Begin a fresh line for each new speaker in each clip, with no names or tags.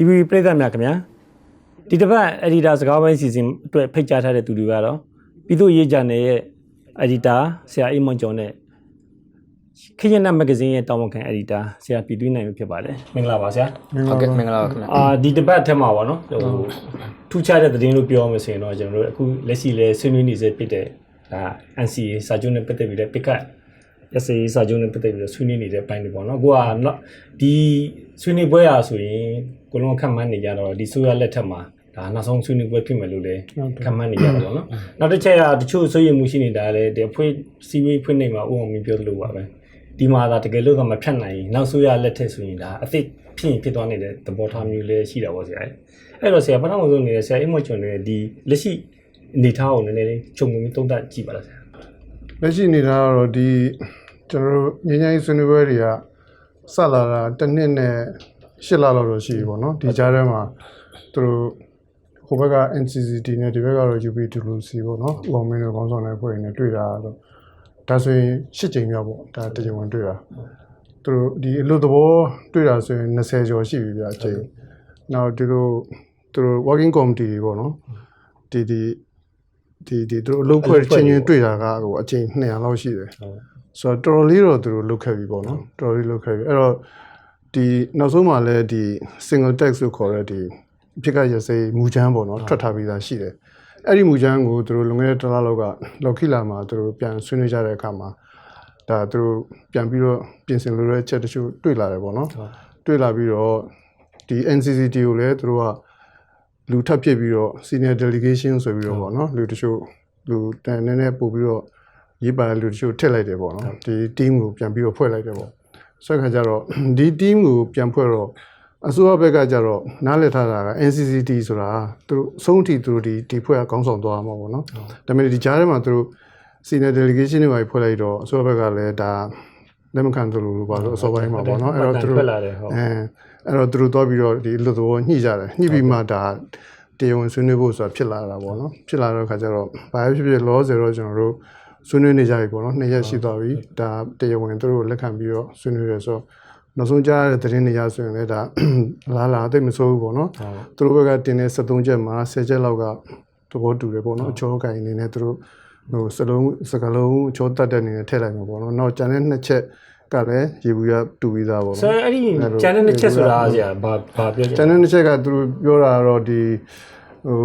TV ပြည်သက်များခင်ဗျာဒီတစ်ပတ် editor စကားပိုင်းစီစဉ်အတွက်ဖိတ်ကြားထားတဲ့သူတွေကတော့ပြည်သူ့ရေးကြနယ်ရဲ့ editor ဆရာအိမ်မွန်ကျော်နဲ့ခရင်နမဂဇင်းရဲ့တာဝန်ခံ editor ဆရာပြည်သွင်းနိုင်ပြီဖြစ်ပါတယ်မင်္ဂလာပါဆရာ
ဟုတ်ကဲ့မင်္ဂလာပါခင်ဗျာ
အာဒီတစ်ပတ်အထက်မှာပါနော်ဟိုထူးခြားတဲ့သတင်းလို့ပြောရမယ်ဆိုရင်တော့ကျွန်တော်တို့အခုလက်ရှိလဲဆွေးနွေးနေစေဖြစ်တဲ့ဒါ NCA စာချုပ်နဲ့ပတ်သက်ပြီးတဲ့ pick up ရစေးစာချုပ်နဲ့ပတ်သက်ပြီးတော့ဆွေးနွေးနေတဲ့ပိုင်းတွေပေါ့နော်အခုကနောက်ဒီဆွေးနွေးပွဲအားဆိုရင်ကိုလုံးခန့်မှန်းနေကြတော့ဒီဆိုရလက်ထက်မှာဒါနောက်ဆုံးဆွေးနွေးပွဲဖြစ်မယ်လို့လည်းခန့်မှန်းနေကြတယ်ပေါ့နော်နောက်တစ်ချက်ကတချို့ဆွေးရမှုရှိနေတာလည်းဒီအဖွဲ့စီဝေးဖွင့်နေမှာဥအောင်မြင်ပြောသလိုပါပဲဒီမှာဒါတကယ်လို့ကမဖြတ်နိုင်ရင်နောက်ဆိုရလက်ထက်ဆိုရင်ဒါအစ်စ်ဖြစ်ရင်ဖြစ်သွားနေတဲ့သဘောထားမျိုးလည်းရှိတာပေါ့ဆရာအဲ့တော့ဆရာပထမဆုံးနေတဲ့ဆရာအိမ်မွန်ကျွန်နေတဲ့ဒီလက်ရှိအနေထားကိုနည်းနည်းလေးခြုံငုံပြီးသုံးသပ်ကြည့်ပါလားဆရာ
လက်ရှိနေတာကတော့ဒီ ကျွန်တော်တို့ငញ្ញိုင်းဆွေးနွေးပွဲတွေကဆက်လာတာတစ်နှစ်နဲ့ရှစ်လလောက်တော့ရှိပြီပေါ့နော်ဒီကြားထဲမှာသူတို့ဟိုဘက်က NCCT နဲ့ဒီဘက်ကတော့ UPWC ပေါ့နော်ဥအောင်မင်းတို့ခေါင်းဆောင်တဲ့ဖွဲ့နေတွေ့တာတော့ဒါဆိုရင်ရှစ်ကြိမ်မြောက်ပေါ့ဒါတရားဝင်တွေ့တာသူတို့ဒီအလို့သဘောတွေ့တာဆိုရင်20ကျော်ရှိပြီဗျာအချိန်နောက်ဒီလိုသူတို့ working committee တွေပေါ့နော်ဒီဒီဒီဒီသူတို့အလုပ်ဖွဲ့ချင်းချင်းတွေ့တာကဟိုအချိန်200လောက်ရှိတယ် ဆိုတော့တော်တော်လေးတော့သူတို့လုတ်ခဲ့ပြီပေါ့နော်တော်တော်လေးလုတ်ခဲ့ပြီအဲ့တော့ဒီနောက်ဆုံးမှလည်းဒီ single text လို့ခေါ်တဲ့ဒီအဖြစ်ကရစေးမူချမ်းပေါ့နော်ထွက်ထားပြီးသားရှိတယ်အဲ့ဒီမူချမ်းကိုသူတို့လွန်ခဲ့တဲ့တစ်လလောက်ကလော်ခိလာမှာသူတို့ပြန်ဆွေးနွေးကြတဲ့အခါမှာဒါသူတို့ပြန်ပြီးတော့ပြင်ဆင်လို့ရတဲ့ချက်တချို့တွေ့လာတယ်ပေါ့နော်တွေ့လာပြီးတော့ဒီ NCCT ကိုလည်းသူတို့ကလူထပ်ဖြစ်ပြီးတော့ senior delegation ဆိုပြီးတော့ပေါ့နော်လူတချို့လူတန်နည်းနည်းပို့ပြီးတော့ ရေးပါတဲ့လူတချို့ထည့်လိုက်တယ်ပေါ့နော်ဒီ team ကိုပြန်ပြီးတော့ဖွဲ့လိုက်တယ်ပေါ့ဆိုတဲ့ခါကျတော့ဒီ team ကိုပြန်ဖွဲ့တော့အစိုးရဘက်ကကျတော့နားလည်ထားတာက NCCT ဆိုတာသူတို့အဆုံးထိသူတို့ဒီဒီဖွဲ့ကကောင်းဆောင်သွားမှာပေါ့နော်ဒါပေမဲ့ဒီကြားထဲမှာသူတို့ senior delegation တွေပါဖွဲ့လိုက်တော့အစိုးရဘက်ကလည်းဒါလက်မခံသလိုလိုပါလို့အစောပိုင်းမှာပေါ့နော်အဲ့တော့သူတို့
ထွက်လာတယ်ဟုတ်
အဲအဲ့တော့သူတို့တော့ပြီးတော့ဒီလူသဘောညှိကြတယ်ညှိပြီးမှဒါတရားဝင်ဆွေးနွေးဖို့ဆိုတာဖြစ်လာတာပေါ့နော်ဖြစ်လာတော့ခါကျတော့ဘာဖြစ်ဖြစ်လောဆယ်တော့ကျွန်တော်တို့ ဆွေးနွေးနေကြပြီပေါ့နော်နှစ်ရက်ရှိသွားပြီဒါတရားဝင်သူတို့လက်ခံပြီးတော့ဆွေးနွေးရဆိုတော့နောက်ဆုံးကြားရတဲ့သတင်းတွေရဆိုရင်လည်းဒါလာလာအသိမစိုးဘူးပေါ့နော်သူတို့ဘက်ကတင်တဲ့73ချက်မှာ10ချက်လောက်ကသဘောတူတယ်ပေါ့နော်အချောကိုင်အနေနဲ့သူတို့ဟိုစလုံးစကလုံးအချောတတ်တဲ့အနေနဲ့ထည့်လိုက်မှာပေါ့နော်နောက်ကျန်တဲ့နှစ်ချက်ကလည်းရေဘူးရတူပြီးသားပေါ့
ဆ
နော်
ရာအဲ့ဒီကျန်တဲ့နှစ်ချက်ဆိုတာဆရာဘာဘာပြောချင်
ကျန်တဲ့တစ်ချက်ကသူတို့ပြောတာကတော့ဒီဟို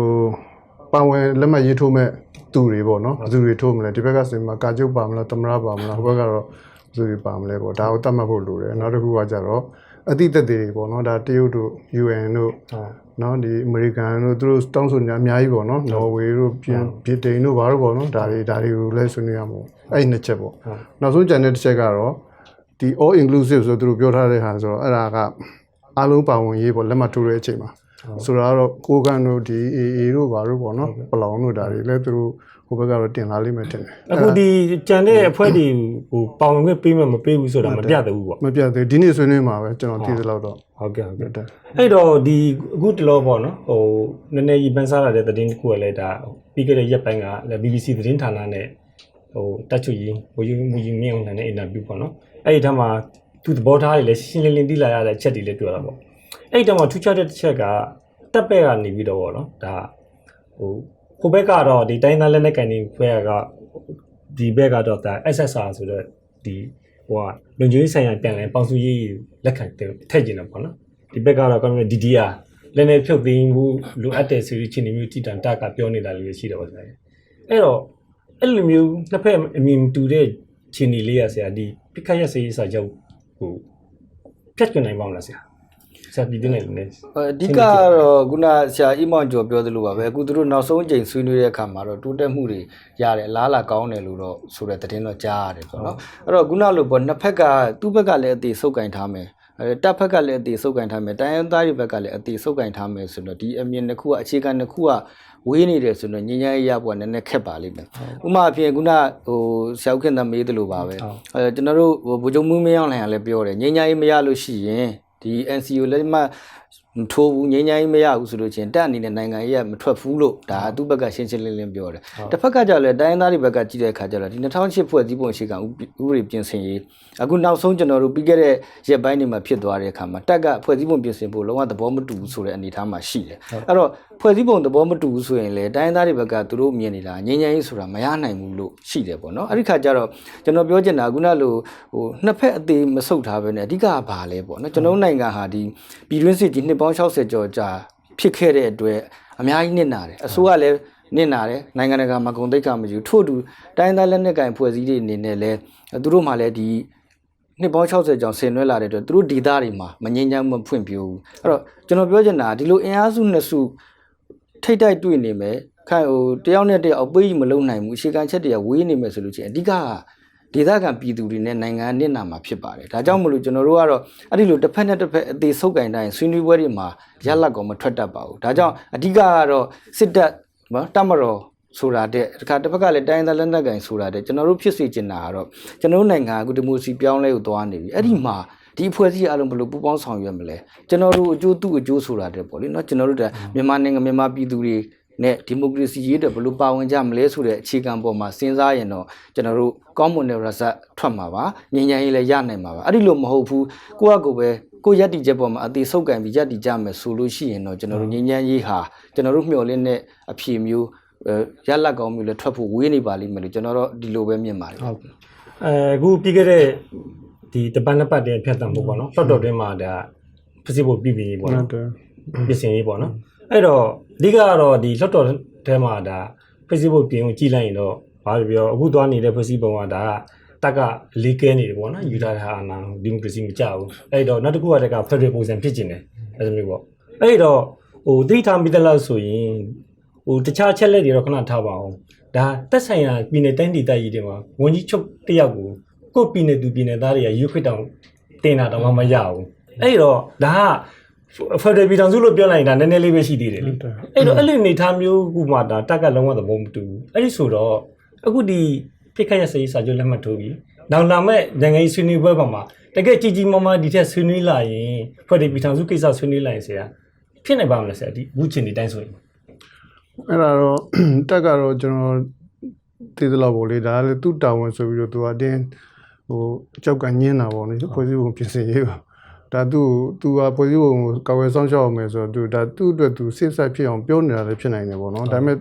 ပန်ဝင်လက်မှတ်ရေးထိုးမဲ့သူတွေပေါ့နော်ဘယ်သူတွေထိုးမလဲဒီဘက်ကဆိုရင်မှာကာကျုပ်ပါမလားတမရပါမလားဟိုဘက်ကတော့ဘယ်သူတွေပါမလဲပေါ့ဒါကိုတတ်မှတ်ဖို့လိုတယ်နောက်တစ်ခုကကြတော့အတိတ်သက်တွေပေါ့နော်ဒါတရုတ်တို့ UN တို့နော်ဒီအမေရိကန်တို့သူတို့တောင်းဆိုနေအများကြီးပေါ့နော်နော်ဝေတို့ပြင်ဗြိတိန်တို့ဘာလို့ပေါ့နော်ဒါတွေဒါတွေကိုလည်းဆွေးနွေးရမှာပေါ့အဲ့ဒီနှစ်ချက်ပေါ့နောက်ဆုံးကျန်တဲ့တစ်ချက်ကတော့ဒီ all inclusive ဆိုသူတို့ပြောထားတဲ့ဟာဆိုတော့အဲ့ဒါကအားလုံးပါဝင်ရေးပေါ့လက်မှတ်ထိုးတဲ့အချိန်မှာ ဆိုတော့တော့ကိုကန်တို့ဒီ AA တို့ဘာတို့ပေါ့နော်ပလောင်တို့ဒါတွေလည်းသူတို့ဟိုဘက်ကတော့တင်လာလိမ့်မယ်ထင်တယ်
အခုဒီကျန်တဲ့အဖွဲ့တွေဟိုပေါဝင်ခွင့်ပေးမှမပေးဘူးဆိုတာမပြတ်သေးဘူးပေါ့
မပြတ်သေးဒီနေ့ဆွေးနွေးမှာပဲကျွန်တော်သိသလောက်တော့
ဟုတ်ကဲ့ဟုတ်ကဲ့အဲ့တော့ဒီအခုတလောပေါ့နော်ဟိုနည်းနည်းကြီးပန်းစားလာတဲ့သတင်းတစ်ခုကလည်းဒါပြီးခဲ့တဲ့ရက်ပိုင်းကလည်း BBC သတင်းဌာနနဲ့ဟိုတက်ချူကြီးဘိုးကြီးမူကြီးမြင့်အောင်နဲ့အင်တာဗျူးပေါ့နော်အဲ့ဒီထက်မှာသူသဘောထားတွေလည်းရှင်းလင်းလင်းသိလာရတဲ့အချက်တွေလည်းပြောတာပေါ့ အဲ့ဒီတမှာထူးခြားတဲ့တစ်ချက်ကတက်ပဲ့ကနေပြီးတော့ပေါ့နော်ဒါဟိုဟိုဘက်ကတော့ဒီတိုင်းသားလက်နဲ့ကန်နေဖွဲ့ကဒီဘက်ကတော့ဒါ SSR ဆိုတော့ဒီဟိုကလုံခြုံရေးဆိုင်ရာပြန်လဲပေါင်စုရေးလက်ခံထည့်ကျင်တယ်ပေါ့နော်ဒီဘက်ကတော့ကောင်းတဲ့ DDR လည်းလည်းဖြုတ်သိမ်းမှုလိုအပ်တဲ့ဆိုပြီးချင်းမျိုးတိတန်တက်ကပြောနေတာလေးရှိတယ်ပေါ့ဆရာအဲ့တော့အဲ့လိုမျိုးနှစ်ဖက်အမြင်တူတဲ့ချင်းဒီလေးရဆရာဒီပြခတ်ရစေးစာချုပ်ဟိုဖြတ်ကျင်နိုင်ပါမလားဆရာ ဆရာဒီတင်နေလို့ ਨੇ
အဓိကကတော့ခုနဆရာအိမောင်ကျော်ပြောသလိုပါပဲအခုသူတို့နောက်ဆုံးအကြိမ်ဆွေးနွေးတဲ့အခါမှာတော့တိုးတက်မှုတွေရတယ်လားလာကောင်းတယ်လို့တော့ဆိုတဲ့သတင်းတော့ကြားရတယ်ပေါ့နော်အဲ့တော့ခုနလိုပေါ့နှစ်ဖက်ကသူ့ဘက်ကလည်းအသေးစုပ်ကင်ထားမယ်အဲတပ်ဖက်ကလည်းအသေးစုပ်ကင်ထားမယ်တိုင်းရင်းသားတွေဘက်ကလည်းအသေးစုပ်ကင်ထားမယ်ဆိုတော့ဒီအမြင်တစ်ခုကအခြေခံတစ်ခုကဝေးနေတယ်ဆိုတော့ညဉ့်ညမ်းရရပေါ်နည်းနည်းခက်ပါလိမ့်မယ်ဥပမာအဖြစ်ခုနဟိုဆရာဦးခင်သမမေးသလိုပါပဲအဲကျွန်တော်တို့ဗိုလ်ချုပ်မှုမင်းအောင်လှိုင်ကလည်းပြောတယ်ညဉ့်ညမ်းရေးမရလို့ရှိရင် ဒီ NCO လက်မှတ်မ ထိုးဘူးငြိမ်းချမ်းရေးမရဘူးဆိုလို့ချင်းတက်အနေနဲ့နိုင်ငံရေးကမထွက်ဘူးလို့ဒါသူ့ဘက်ကရှင်းရှင်းလင်းလင်းပြောတယ်တစ်ဖက်ကကြလည်းတိုင်းရင်းသားတွေဘက်ကကြည့်တဲ့အခါကျတော့ဒီ2008ဖွဲ့စည်းပုံအခြေခံဥပဒေပြင်ဆင်ရေးအခုနောက်ဆုံးကျွန်တော်တို့ပြီးခဲ့တဲ့ရက်ပိုင်းတွေမှာဖြစ်သွားတဲ့အခါမှာတက်ကဖွဲ့စည်းပုံပြင်ဆင်ဖို့လုံးဝသဘောမတူဘူးဆိုတဲ့အနေအထားမှာရှိတယ်အဲ့တော့ဖွဲ့စည်းပုံသဘောမတူဘူးဆိုရင်လေတိုင်းရင်းသားတွေဘက်ကသူတို့မြင်နေတာငြိမ်းချမ်းရေးဆိုတာမရနိုင်ဘူးလို့ရှိတယ်ပေါ့နော်အဲ့ဒီခါကျတော့ကျွန်တော်ပြောချင်တာကခုနလိုဟိုနှစ်ဖက်အသေးမဆုတ်ထားပဲနဲ့အဓိကကဘာလဲပေါ့နော်ကျွန်တော်တို့နိုင်ငံဟာဒီပြည်တွင်းစစ်ကြီးနှစ်ပေါင်း60ကျော်ကြာဖြစ်ခဲ့တဲ့အတွက်အများကြီးနစ်နာတယ်အစိုးရလည်းနစ်နာတယ်နိုင်ငံတကာမှာဂုဏ်သိက္ခာမယူထို့အတူတိုင်းသားလက်နက်ကင်ဖွဲ့စည်းတွေအနေနဲ့လည်းသူတို့မှလည်းဒီနှစ်ပေါင်း60ကျော်ဆင်နွှဲလာတဲ့အတွက်သူတို့ဒေသတွေမှာမငြိမ်းချမ်းမဖွင့်ပြဘူးအဲ့တော့ကျွန်တော်ပြောချင်တာကဒီလိုအင်အားစုနှစ်စုထိတ်တိုက်တွေ့နေမယ်ခိုင်ဟိုတယောက်နဲ့တယောက်အပေးကြီးမလုံနိုင်ဘူးအခြေခံချက်တွေကဝေးနေမယ်ဆိုလို့ချင်းအဓိကက ဒေသခံပြည်သူတွေနဲ့နိုင်ငံနစ်နာမှာဖြစ်ပါတယ်ဒါကြောင့်မလို့ကျွန်တော်တို့ကတော့အဲ့ဒီလိုတစ်ဖက်နဲ့တစ်ဖက်အသေးဆုပ်ကင်တိုင်းဆွေးနွေးပွဲတွေမှာရလက်ကောင်မထွက်တတ်ပါဘူးဒါကြောင့်အဓိကကတော့စစ်တပ်နော်တမတော်ဆိုတာတဲ့တခါတစ်ဖက်ကလည်းတိုင်းသားလက်နက်ကင်ဆိုတာတဲ့ကျွန်တော်တို့ဖြစ်စေချင်တာကတော့ကျွန်တော်တို့နိုင်ငံကဒီမိုစီပြောင်းလဲကိုသွားနေပြီအဲ့ဒီမှာဒီအဖွဲ့အစည်းအလုံးဘယ်လိုပူးပေါင်းဆောင်ရွက်မလဲကျွန်တော်တို့အကျိုးသူ့အကျိုးဆိုတာတဲ့ပေါ့လေနော်ကျွန်တော်တို့ကမြန်မာနိုင်ငံမြန်မာပြည်သူတွေ နဲ့ဒီမိုကရေစီရေးတဲ့ဘယ်လိုပါဝင်ကြမလဲဆိုတဲ့အခြေခံပေါ်မှာစဉ်းစားရင်တော့ကျွန်တော်တို့ကောင်းမွန်တဲ့ result ထွက်မှာပါငြိမ်းချမ်းရေးလည်းရနိုင်မှာပါအဲ့ဒီလိုမဟုတ်ဘူးကိုယ့်အကိုပဲကိုယ့်ရက်တီချက်ပေါ်မှာအသေးဆုပ်ကန်ပြီးရက်တီကြမယ်ဆိုလို့ရှိရင်တော့ကျွန်တော်တို့ငြိမ်းချမ်းရေးဟာကျွန်တော်တို့မျှော်လင့်တဲ့အဖြေမျိုးအဲရလက်ကောင်းမျိုးလည်းထွက်ဖို့ဝေးနေပါလိမ့်မယ်လို့ကျွန်တော်တို့ဒီလိုပဲမြင်ပါတယ်
ဟုတ်အဲအခုပြီးခဲ့တဲ့ဒီတပတ်နှစ်ပတ်တည်းဖြတ်တန်းဖို့ပေါ့နော်တော်တော်တွင်းမှာဒါဖြစ်စီဖို့ပြည်ပြည်ပေါ့
ဟု
နော်
တ်တယ်
ပြင်ဆင်ရေးပေါ့နော် အဲ့တော့အဓိကကတော့ဒီလွတ်တော်ထဲမှာဒါ Facebook ပြင်ကိုကြည့်လိုက်ရင်တော့ဘာပြောပြောအခုသွားနေတဲ့ Facebook ကဒါကတက်ကလေးကဲနေတယ်ပေါ့နော်ယူထားတဲ့အာဏာဒီမိုကရေစီမကြဘူးအဲ့တော့နောက်တစ်ခုကတက်က Federal ပုံစံဖြစ်ကျင်တယ်အဲ့လိုမျိုးပေါ့အဲ့တော့ဟိုတိထားမိတဲ့လောက်ဆိုရင်ဟိုတခြားချက်လက်တွေတော့ခဏထားပါအောင်ဒါတက်ဆိုင်ရာပြည်နယ်တိုင်းဒေသကြီးတွေမှာဝန်ကြီးချုပ်တယောက်ကိုကိုယ့်ပြည်နယ်သူပြည်နယ်သားတွေကရွေးခွတ်တောင်တင်တာတော့မှမရဘူးအဲ့တော့ဒါက ဖက်ဒရယ်ပြည်ထောင်စုလို့ပြောလိုက်ရင်ဒါနည်းနည်းလေးပဲရှိသေးတယ်လေ
ဟုတ်တယ်
အဲ့တော့အဲ့လိုအနေထားမျိုးကမှဒါတက်ကလုံးဝသဘောမတူဘူးအဲ့ဒီဆိုတော့အခုဒီဖိတ်ခတ်ရစရေးစာချုပ်လက်မှတ်ထိုးပြီးနောက်လာမဲ့နိုင်ငံရေးဆွေးနွေးပွဲပေါ်မှာတကယ်ကြီးကြီးမားမားဒီထက်ဆွေးနွေးလာရင်ဖက်ဒရယ်ပြည်ထောင်စုကိစ္စဆွေးနွေးလာရင်ဆရာဖြစ်နိုင်ပါမလားဆရာဒီအခုချိန်ဒီတိုင်းဆိုရင်
အဲ့ဒါတော့တက်ကတော့ကျွန်တော်သိသလောက်ပေါ့လေဒါလည်းသူ့တာဝန်ဆိုပြီးတော့သူအတင်းဟိုအကြောက်ကညင်းတာပေါ့လေဖွဲ့စည်းပုံပြင်ဆင်ရေးပါ ဒါသူ့သူကဖွဲ့စည်းပုံကိုကာဝယ်ဆောင်ရှောက်အောင်မယ်ဆိုတော့သူဒါသူ့အတွက်သူစိတ်ဆက်ဖြစ်အောင်ပြောနေတာလည်းဖြစ်နိုင်တယ်ပေါ့နော်ဒါပေမဲ့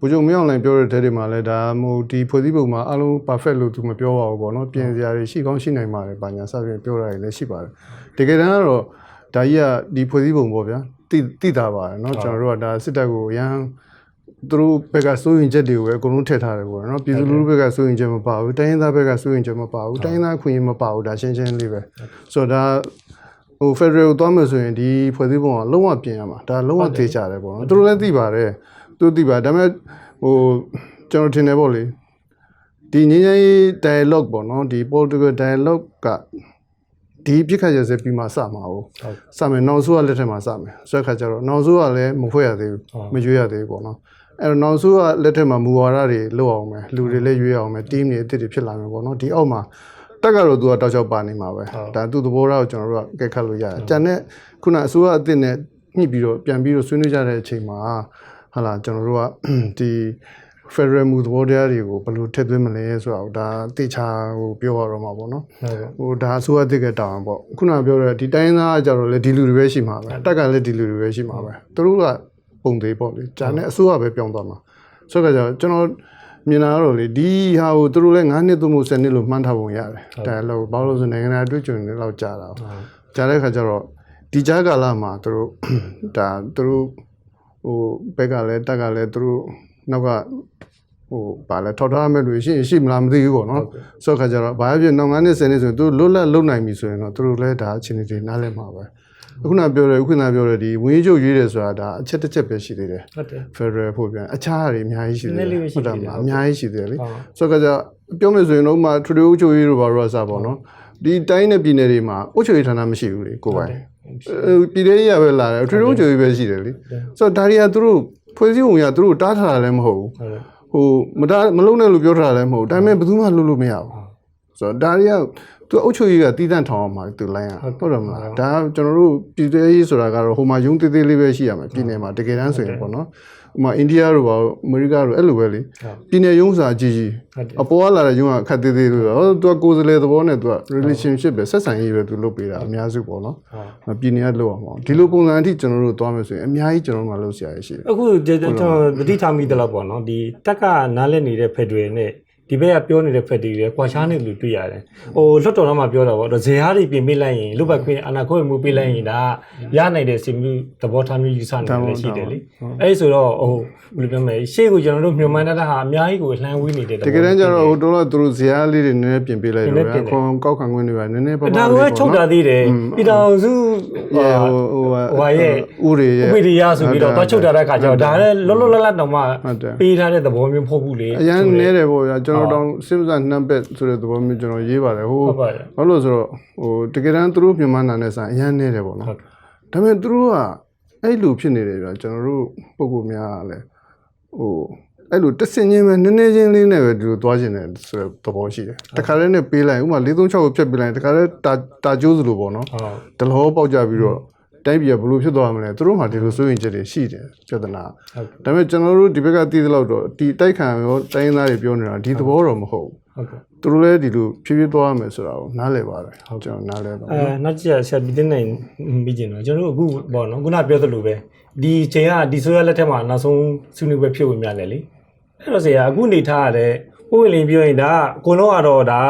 ဘုချုပ်မင်းအောင်လိုင်းပြောတဲ့တဲ့တွေမှာလည်းဒါဟိုဒီဖွဲ့စည်းပုံမှာအလုံး perfect လို့သူမပြောပါဘူးပေါ့နော်ပြင်စရာတွေရှိကောင်းရှိနိုင်ပါတယ်ဘာညာစပြင်ပြောတာတွေလည်းရှိပါတယ်တကယ်တမ်းကတော့ဒါကြီးကဒီဖွဲ့စည်းပုံပေါ့ဗျာတိတိတာပါတယ်เนาะကျွန်တော်တို့ကဒါစစ်တပ်ကိုအရန် သူတို့ဘက်ကစိုးရင်ချက်တွေကိုပဲအကုန်လုံးထည့်ထားတယ်ပေါ့နော်ပြည်သူလူထုဘက်ကစိုးရင်ချက်မပါဘူးတိုင်းရင်းသားဘက်ကစိုးရင်ချက်မပါဘူးတိုင်းရင်းသားအခွင့်အရေးမပါဘူးဒါရှင်းရှင်းလေးပဲဆိုတော့ဒါ ဟို Federal ကိုသွားမယ်ဆိုရင်ဒီဖွဲ့စည်းပုံကလုံးဝပြင်ရမှာဒါလုံးဝသေချာတယ်ပေါ့နော်သူတို့လည်းသိပါတယ်သူတို့သိပါဒါပေမဲ့ဟိုကျွန်တော်ထင်တယ်ပေါ့လေဒီငြိမ်းချမ်းရေး dialogue ပေါ့နော်ဒီ political dialogue ကဒီပြစ်ခတ်ရစဲပြီးမှစမှာဟုတ်စမယ်နောက်ဆိုးကလက်ထက်မှာစမယ်ဆိုတဲ့ခါကျတော့နောက်ဆိုးကလည်းမဖွဲ့ရသေးဘူးမရွေးရသေးဘူးပေါ့နော်အဲ့တော့နောက်ဆိုးကလက်ထက်မှာမူဝါဒတွေလုပ်အောင်မယ်လူတွေလည်းရွေးအောင်မယ် team တွေအစ်စ်တွေဖြစ်လာမယ်ပေါ့နော်ဒီအောက်မှာ တက်ကတော့သူကတောက်ချောက်ပါနေမှာပဲဒါသူသဘောထားကိုကျွန်တော်တို့ကကဲခတ်လို့ရတယ်ကြံတဲ့ခုနအစိုးရအစ်စ်နဲ့ညှိပြီးတော့ပြန်ပြီးတော့ဆွေးနွေးကြတဲ့အချိန်မှာဟာလာကျွန်တော်တို့ကဒီ Federal မူသဘောတရားတွေကိုဘယ်လိုထည့်သွင်းမလဲဆိုတော့ဒါတေချာဟိုပြောရတော့မှာပေါ့နော်
ဟုတ်ကဲ့
ဟိုဒါအစိုးရတစ်ကတောင်းပေါ့ခုနကပြောတဲ့ဒီတိုင်းသားကကြတော့လေဒီလူတွေပဲရှိမှာပဲတက်ကလည်းဒီလူတွေပဲရှိမှာပဲသူတို့ကပုံသေးပေါ့လေဂျာနဲ့အစိုးရပဲပြောင်းသွားမှာဆိုတော့ကြတော့ကျွန်တော် မြင်လာတော့လေဒီဟာကိုသူတို့လည်း9နှစ်သို့မဟုတ်10နှစ်လို့မှန်းထားပုံရတယ်ဒါလို့ဘာလို့လဲဆိုနိုင်ငံအတွေ့အကြုံတွေလောက်ကြာတာကြာတဲ့ခါကျတော့ဒီကြားကာလမှာသူတို့ဒါသူတို့ဟိုဘက်ကလည်းတက်ကလည်းသူတို့နောက်ကဟိုဗာလဲထောက်ထားမဲ့လူရှိရင်ရှိမလားမသိဘူးပေါ့နော်ဆိုတော့ခါကျတော့ဘာဖြစ်နောက်9နှစ်10နှစ်ဆိုရင်သူလွတ်လပ်လုံနိုင်ပြီဆိုရင်တော့သူတို့လည်းဒါအခြေအနေတွေနားလည်မှာပဲအ ခုနပြောတယ်အခုနပြောတယ်ဒီဝင်းချုပ်ရွေးတယ်ဆိုတာဒါအချက်တစ်ချက်ပဲရှိသေးတယ်
ဟုတ်တယ်
Federal ဖို့ပြန်အခြားတွေအများကြီးရှိသေးတယ်
နည်းနည်းလေးပဲရှိသေးတယ်
မလားအများကြီးရှိသေးတယ်လေ
ဟုတ်
ဆိုတော့ကကြပြောမယ်ဆိုရင်တော့ဥပမာထထူးချုပ်ရေးတို့ဘာလို့အစားပေါ့နော်ဒီတိုင်းနဲ့ပြည်နယ်တွေမှာအုပ်ချုပ်ရေးဌာနမရှိဘူးလေကိုယ်ပိုင်အဲပြည်ထောင်ကြီးရပဲလာတယ်ထထူးချုပ်ရေးပဲရှိတယ်လေဆိုတော့ဒါတွေကသူတို့ဖွဲ့စည်းပုံရသူတို့တားထားတာလည်းမဟုတ်ဘူး
ဟုတ်ကဲ့
ဟိုမတားမလုံးနဲ့လို့ပြောထားတာလည်းမဟုတ်ဘူးဒါပေမဲ့ဘယ်သူမှလုပ်လို့မရဘူး ဆိုတော့ဒါတွေကသူအုတ်ချုပ်ကြီးကတီးတန့်ထောင်အောင်မှာသူလိုင်းရဟုတ်တယ်မလားဒါကကျွန်တော်တို့ပြည်သေးရေးဆိုတာကတော့ဟိုမှာယုံသေးသေးလေးပဲရှိရမယ်ပြည်နယ်မှာတကယ်တမ်းဆိုရင်ပေါ့နော်ဥပမာအိန္ဒိယတို့ပါအမေရိကတို့အဲ့လိုပဲလေပြည်နယ်ယုံစာကြီးကြီး
ဟုတ်တယ်
အပေါ်ကလာတဲ့ယုံကခက်သေးသေးလို့ဟောသူကကိုယ်စလဲသဘောနဲ့သူက relationship ပဲဆက်ဆံရေးပဲသူလုပ်ပေးတာအများစုပေါ့နော်ပြည်နယ်ကလုပ်အောင်ပေါ့ဒီလိုပုံစံအထိကျွန်တော်တို့သွားမယ်ဆိုရင်အများကြီးကျွန်တော်တို့မှလုပ်ဆရာရရှိတယ်
အခုကျွန်တော်သတိထားမိတယ်လို့ပေါ့နော်ဒီတက်ကနားလက်နေတဲ့ဖက်တွေနဲ့ ဒီဘက်ကပြောနေတဲ့ဖက်တွေလည်းကွာခြားနေလို့တွေ့ရတယ်။ဟိုလွတ်တော်တော့မှပြောတာပေါ့။ဇေဟာတွေပြင်ပေးလိုက်ရင်လူဘက်ခွင့်အနာခွင့်မှုပေးလိုက်ရင်ဒါရနိုင်တဲ့စီမီသဘောထားမျိုးယူဆနေတယ်ရှိတယ်လေ။အဲဒီဆိုတော့ဟိုဘယ်လိုပြောမလဲရှေ့ကိုကျွန်တော်တို့မြန်မာနိုင်ငံဟာအများကြီးကိုလှမ်းဝေးနေတဲ့
တကယ်တမ်းကျတော့ဟိုတော့သူတို့ဇာတ်လေးတွေနည်းနည်းပြင်ပေးလိုက်
နည်း
တော့
နည်းပြင်
ဗျာ
တယ်
ခွန်ကောက်ခံခွင့်တွေပါနည်းနည်းပါးပါး
ဒါ
လေး
က
ပေါ့
ချုပ်တာ
နော်
သေးတယ်ပြည်တော်စု
ဟိုဟို
ဟိုရဲ့
ဥရေရဲ့
ဥပဒေရဆိုပြီးတော့တော့ချုပ်တာတဲ့ခါကျတော့ဒါလည်းလောလောလတ်လတ်တော့မှ
ဟုတ်တယ်
ပေးထားတဲ့သဘောမျိုးမဟုတ်ဘူးလေ
အရန်နည်းတယ်ပေါ့ဗျာကျွန်တော်တောင်စစ်စံနှံပက်ဆိုတဲ့သဘောမျိုးကျွန်တော်ရေးပါတယ်ဟို
ဟုတ်ပါတယ်
ဘာလို့လဲဆိုတော့ဟိုတကယ်တမ်းသူတို့မြန်မာနာနဲ့ဆိုင်အရန်နည်းတယ်ပေါ့နော်
ဟုတ်
ဒါပေမဲ့သူတို့ကအဲ့လိုဖြစ်နေတယ်ဗျာကျွန်တော်တို့ပုံကူများကလည်းဟိုအဲ့လိုတက်စင်ချင်းပဲနည်းနည်းချင်းလေးနဲ့ပဲဒီလိုသွားခြင်းတယ်ဆိုတဲ့သဘောရှိတယ်တခါတည်းနဲ့ပေးလိုက်ဥပမာ436ကိုဖြတ်ပေးလိုက်တခါတည်းတာတာကျိုးစလိုပေါ့နော်
ဟုတ်
ဒလောပေါက်ကြပြီးတော့ တိုင်းပြည်ကဘလို့ဖြစ်သွားမလဲသူတို့မှဒီလိုစိုးရင်ချက်တွေရှိတယ်ပြဿနာ
ဟုတ်
ဒါပေမဲ့ကျွန်တော်တို့ဒီဘက်ကတည်သလောက်တော့ဒီတိုက်ခံရောတိုင်းရင်းသားတွေပြောနေတာဒီသဘောတော့မဟုတ်
ဟုတ်ကဲ့
ဘူးသူတို့လည်းဒီလိုဖြည်းဖြည်းသွားရမယ်ဆိုတာကိုနားလည်ပါတယ်ကျွန်တော်နားလည်ပါ
အဲနောက်ကြည့်ရဆက်ပြီးတင်နိုင်ပြီးကျင်တော့ကျွန်တော်တို့အခုပေါ့နော်ခုနပြောသလိုပဲဒီချိန်ကဒီဆိုရလက်ထက်မှာနောက်ဆုံးဆွေးနွေးပွဲဖြစ်ဝင်များလေလေအဲ့တော့ဆရာအခုနေထားရတဲ့ ပို့ဝင်လင်းပြောရင်ဒါအကုန်လုံးကတော့ဒါ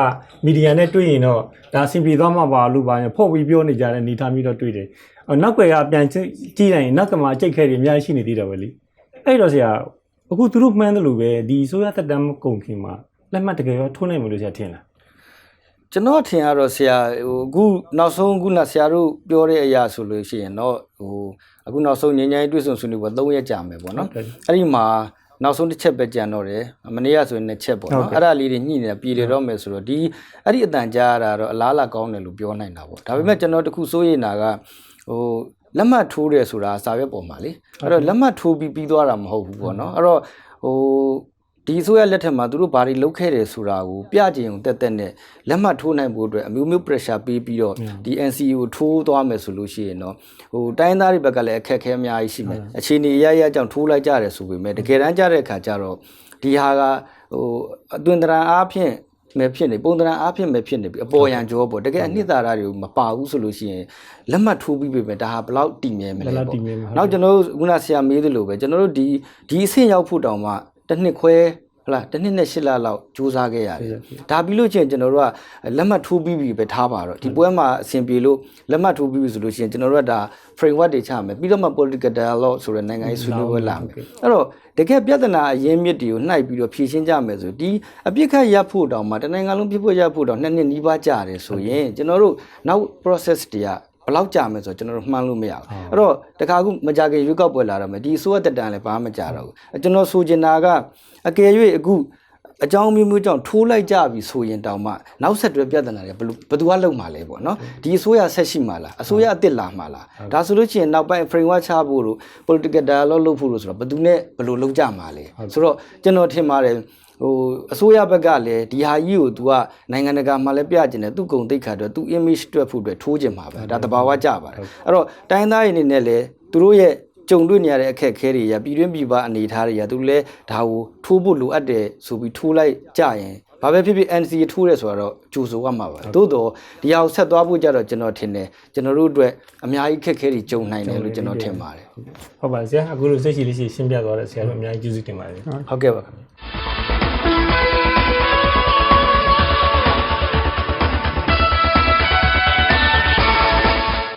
မီဒီယာနဲ့တွေ့ရင်တော့ဒါစင်ပြေသွားမှာပါလို့ပါရင်ဖော့ပြီးပြောနေကြတဲ့နေထားမျိုးတော့တွေ့တယ်အော်နောက်ွယ်ကပြန်ကြည့်လိုက်ရင်နောက်ကမှအကျိတ်ခဲတွေအများကြီးရှိနေသေးတယ်ပဲလေအဲ့တော့ဆရာအခုသူတို့မှန်းတယ်လို့ပဲဒီဆိုရသက်တမ်းကုန်ခင်မှာလက်မှတ်တကယ်ရောထိုးနိုင်မလို့ဆရာထင်လား
ကျွန်တော်ထင်ရတော့ဆရာဟိုအခုနောက်ဆုံးခုနဆရာတို့ပြောတဲ့အရာဆိုလို့ရှိရင်တော့ဟိုအခုနောက်ဆုံးငញ្ញိုင်းတွေ့ဆုံဆွေးနွေးပွဲ3ရက်ကြာမယ်ပေါ့နော်
ဟုတ်ကဲ့
အဲ့ဒီမှာ နောက်ဆုံးတစ်ချက်ပဲကြံတော့တယ်မနေ့ကဆိုရင်နှစ်ချက်ပေါ့
ဟုတ်
နော်
ကဲ့
အဲ့ဒါလေးတွေညှိနေတာပြည်လေတော့မယ်ဆိုတော့ဒီအဲ့ဒီအတန်ကြားရတာတော့အလားလာကောင်းတယ်လို့ပြောနိုင်တာပေါ့ဒါပေမဲ့ကျွန်တော်တခုစိုးရိမ်တာကဟိုလက်မှတ်ထိုးတယ်ဆိုတာစာရွက်ပေါ်မှာလေအဲ့တော့လက်မှတ်ထိုးပြီးပြီးသွားတာမဟုတ်ဘူးပေါ့နော်အဲ့တော့ဟို ဒီအစိုးရလက်ထက်မှာသူတို့ဘာတွေလုပ်ခဲ့တယ်ဆိုတာကိုပြကြင်ုံတက်တက်နဲ့လက်မှတ်ထိုးနိုင်ဖို့အတွက်အမျိုးမျိုး pressure ပေးပြီးတော့ဒီ NCA ကိုထိုးသွားမယ်ဆိုလို့ရှိရင်တော့ဟိုတိုင်းသားတွေဘက်ကလည်းအခက်အခဲအများကြီးရှိမယ်အခြေအနေအရရကြောင့်ထိုးလိုက်ကြတယ်ဆိုပေမဲ့တကယ်တမ်းကြတဲ့အခါကျတော့ဒီဟာကဟိုအတွင်တရံအားဖြင့်မဲ့ဖြစ်နေပုံတရံအားဖြင့်မဲ့ဖြစ်နေပြီအပေါ်ရန်ကြောပေါ့တကယ်အနှစ်သာရတွေကိုမပါဘူးဆိုလို့ရှိရင်လက်မှတ်ထိုးပြီးပြီပဲဒါဟာဘယ်လောက်တည်မြဲမလဲ
ဘယ်လောက်
ပေါ့
တည်မြဲမလဲ
နောက်ကျွန်တော်တို့ခုနဆရာမေးသလိုပဲကျွန်တော်တို့ဒီဒီအဆင့်ရောက်ဖို့တောင်မှ တစ်နှစ်ခွဲဟလာတစ်နှစ်နဲ့ရှစ်လလောက်ကြိုးစားခဲ့ရတယ်ဒါပြီးလို့ချင်းကျွန်တော်တို့ကလက်မှတ်ထိုးပြီးပြီပဲထားပါတော့ဒီပွဲမှာအဆင်ပြေလို့လက်မှတ်ထိုးပြီးပြီဆိုလို့ရှိရင်ကျွန်တော်တို့ကဒါ framework တွေချမယ်ပြီးတော့မှ political dialogue ဆိုတဲ့နိုင်ငံရေးဆွေးနွေးပွဲလာမယ်အဲ့တော့တကယ်ပြဿနာအရင်းမြစ်တွေကိုနှိုက်ပြီးတော့ဖြေရှင်းကြမယ်ဆိုဒီအပြစ်ခတ်ရပ်ဖို့တောင်မှတနိုင်ငံလုံးပြစ်ဖို့ရပ်ဖို့တောင်နှစ်နှစ်နီးပါးကြာတယ်ဆိုရင်ကျွန်တော်တို့နောက် process တွေက ဘယ်လောက်ကြာမယ်ဆိုတော့ကျွန်တော်တို့မှန်းလို့မရဘူးအဲ့တော့တခါခုမကြခင်ရွေးကောက်ပွဲလာတော့မယ်ဒီအစိုးရတက်တန်လည်းဘာမှမကြတော့ဘူးအဲ့ကျွန်တော်ဆိုချင်တာကအကယ်၍အခုအကြောင်းမျိုးမျိုးကြောင့်ထိုးလိုက်ကြပြီဆိုရင်တောင်မှနောက်ဆက်တွဲပြဿနာတွေဘယ်လိုဘယ်သူကလုံမှာလဲပေါ့နော်ဒီအစိုးရဆက်ရှိမှာလားအစိုးရအစ်စ်လာမှာလားဒါဆိုလို့ရှိရင်နောက်ပိုင်း framework ချဖို့လို့ political dialogue လုပ်ဖို့လို့ဆိုတော့ဘယ်သူနဲ့ဘယ်လိုလုပ်ကြမှာလဲဆိုတော့ကျွန်တော်ထင်ပါတယ် ဟိုအစိုးရဘက်ကလည်းဒီဟာကြီးကို तू ကနိုင်ငံတကာမှာလည်းပြကျင်တယ်သူ့ဂုံတိတ်ခါအတွက်သူ image တွက်ဖို့အတွက်ထိုးကျင်မှာပဲဒါတဘာဝကြပါတယ်အဲ့တော့တိုင်းသားရင်းနေနဲ့လည်းသူတို့ရဲ့ကြုံတွေ့နေရတဲ့အခက်အခဲတွေရပြည်တွင်းပြည်ပအနေအထားတွေရသူလည်းဒါကိုထိုးဖို့လိုအပ်တယ်ဆိုပြီးထိုးလိုက်ကြရင်ဘာပဲဖြစ်ဖြစ် NCA ထိုးရဲဆိုတော့ကြိုဆိုရမှာပါသို့တော့ဒီဟာကိုဆက်သွားဖို့ကြတော့ကျွန်တော်ထင်တယ်ကျွန်တော်တို့အတွက်အများကြီးခက်ခဲတွေကြုံနိုင်တယ်လို့ကျွန်တော်ထင်ပါတယ်
ဟုတ်ပါဆရာအခုလိုစိတ်ရှိလေးရှိရှင်းပြသွားတဲ့ဆရာတို့အများကြီးကျေးဇူးတင်ပါတယ်
ဟုတ်ကဲ့ပါခင်ဗျ